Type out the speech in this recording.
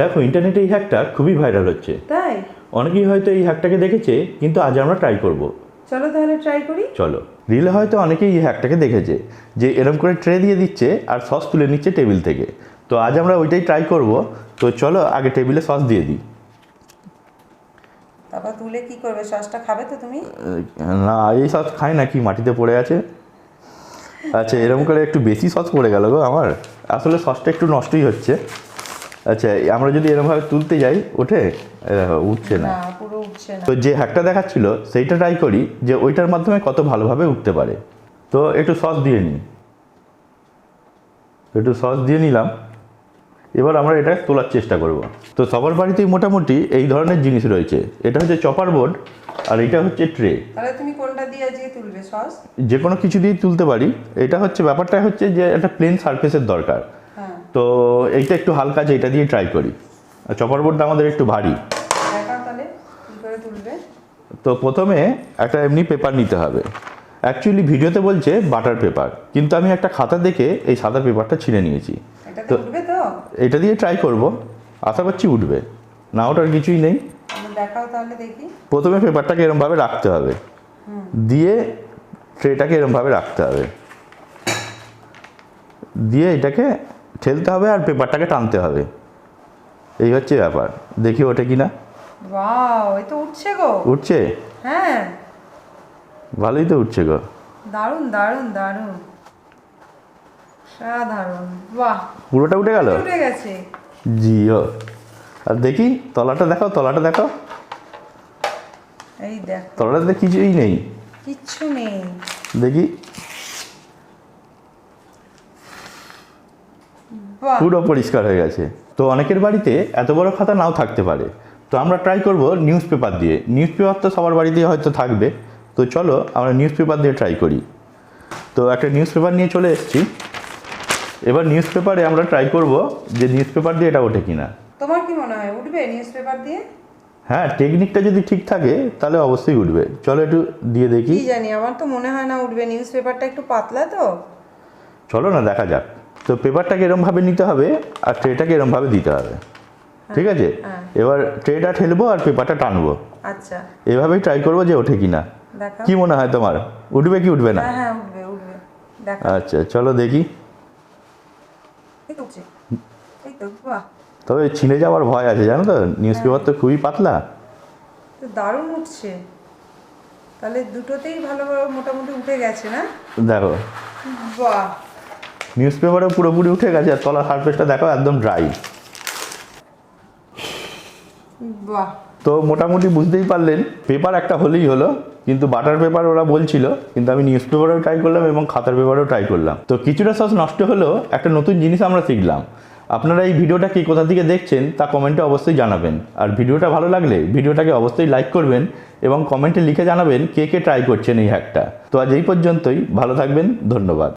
দেখো ইন্টারনেটে এই হ্যাকটা খুবই ভাইরাল হচ্ছে। তাই? অনেকেই হয়তো এই হ্যাকটাকে দেখেছে কিন্তু আজ আমরা ট্রাই করব। চলো তাহলে ট্রাই করি। চলো। রিলে হয়তো অনেকেই এই হ্যাকটাকে দেখেছে যে এরম করে ট্রে দিয়ে দিচ্ছে আর সস তুলে নিচ্ছে টেবিল থেকে। তো আজ আমরা ওইটাই ট্রাই করব। তো চলো আগে টেবিলে সস দিয়ে দিই। তারপর তুলে কি করবে? সসটা খাবে তো তুমি? না এই সস খাই না কি মাটিতে পড়ে আছে? আচ্ছা এরকম করে একটু বেশি সস পড়ে গেল গো আমার। আসলে সসটা একটু নষ্টই হচ্ছে। আচ্ছা আমরা যদি এরকমভাবে তুলতে যাই ওঠে উঠছে না। পুরো উঠছে না। তো যে হ্যাকটা দেখাচ্ছিল সেইটা ট্রাই করি যে ওইটার মাধ্যমে কত ভালোভাবে উঠতে পারে। তো একটু সস দিয়ে নিই। একটু সস দিয়ে নিলাম। এবার আমরা এটা তোলার চেষ্টা করব। তো সবার বাড়িতেই মোটামুটি এই ধরনের জিনিস রয়েছে। এটা হচ্ছে চপার বোর্ড আর এটা হচ্ছে ট্রে তাহলে তুমি কোনটা দিয়ে আজকে তুলবে সস যে কোনো কিছু দিয়ে তুলতে পারি। এটা হচ্ছে ব্যাপারটা হচ্ছে যে একটা প্লেন সারফেসের দরকার। তো এইটা একটু হালকা আছে এটা দিয়ে ট্রাই করি। আর চপার বোর্ডটা আমাদের একটু ভারী। তো প্রথমে একটা এমনি পেপার নিতে হবে। অ্যাকচুয়ালি ভিডিওতে বলছে বাটার পেপার কিন্তু আমি একটা খাতা দেখে এই সাদা পেপারটা ছিঁড়ে নিয়েছি। তো- এটা দিয়ে ট্রাই করব। আশা করছি উঠবে। না ওটার কিছুই নেই। প্রথমে পেপারটাকে এরমভাবে রাখতে হবে। দিয়ে ট্রেটাকে এরমভাবে রাখতে হবে। দিয়ে এটাকে ঠেলতে হবে আর পেপারটাকে টানতে হবে। এই হচ্ছে ব্যাপার। দেখি ওঠে কি না ওয়াও এই তো উঠছে গো। উঠছে? হ্যাঁ। ভালোই তো উঠছে গো। দারুণ দারুণ দারুণ। সাধারণ বাহ। পুরোটা উঠে গেল? উঠে গেছে। জিও। আর দেখি তলাটা দেখো তলাটা দেখো এই দেখ। তলাটাতে কিছুই নেই। কিচ্ছু নেই। দেখি। পুরো পরিষ্কার হয়ে গেছে। তো অনেকের বাড়িতে এত বড় খাতা নাও থাকতে পারে। তো আমরা ট্রাই করব নিউজ পেপার দিয়ে। নিউজ পেপার তো সবার বাড়িতেই হয়তো থাকবে। তো চলো আমরা নিউজ পেপার দিয়ে ট্রাই করি। তো একটা নিউজ পেপার নিয়ে চলে এসেছি। এবার নিউজ পেপারে আমরা ট্রাই করব যে নিউজ পেপার দিয়ে এটা ওঠে কিনা। তোমার কি মনে হয় উঠবে নিউজ পেপার দিয়ে? হ্যাঁ টেকনিকটা যদি ঠিক থাকে তাহলে অবশ্যই উঠবে। চলো একটু দিয়ে দেখি। কি জানি আমার তো মনে হয় না উঠবে। নিউজ পেপারটা একটু পাতলা তো। চলো না দেখা যাক। তো পেপারটাকে এরমভাবে নিতে হবে আর ট্রেটাকে এরমভাবে দিতে হবে। ঠিক আছে? হ্যাঁ। এবার ট্রেটা ঠেলবো আর পেপারটা টানবো। আচ্ছা। এভাবেই ট্রাই করব যে ওঠে কি না দেখাও। কি মনে হয় তোমার? উঠবে কি উঠবে না? হ্যাঁ হ্যাঁ আচ্ছা চলো দেখি। তবে ছিঁড়ে যাওয়ার ভয় আছে জানো তো? নিউজ পেপার তো খুবই পাতলা। দারুণ উঠছে। তাহলে দুটোতেই ভালো ভালো মোটামুটি উঠে গেছে না? দেখো। বাহ। নিউজ পেপারও পুরোপুরি উঠে গেছে আর তলার সারফেসটা দেখো একদম ড্রাই বাহ। তো মোটামুটি বুঝতেই পারলেন পেপার একটা হলেই হলো কিন্তু বাটার পেপার ওরা বলছিল কিন্তু আমি নিউজ পেপারেও ট্রাই করলাম এবং খাতার পেপারেও ট্রাই করলাম। তো কিছুটা সস নষ্ট হলেও একটা নতুন জিনিস আমরা শিখলাম। আপনারা এই ভিডিওটা কি কোথা থেকে দেখছেন তা কমেন্টে অবশ্যই জানাবেন। আর ভিডিওটা ভালো লাগলে ভিডিওটাকে অবশ্যই লাইক করবেন এবং কমেন্টে লিখে জানাবেন কে কে ট্রাই করছেন এই হ্যাকটা তো আজ এই পর্যন্তই ভালো থাকবেন ধন্যবাদ।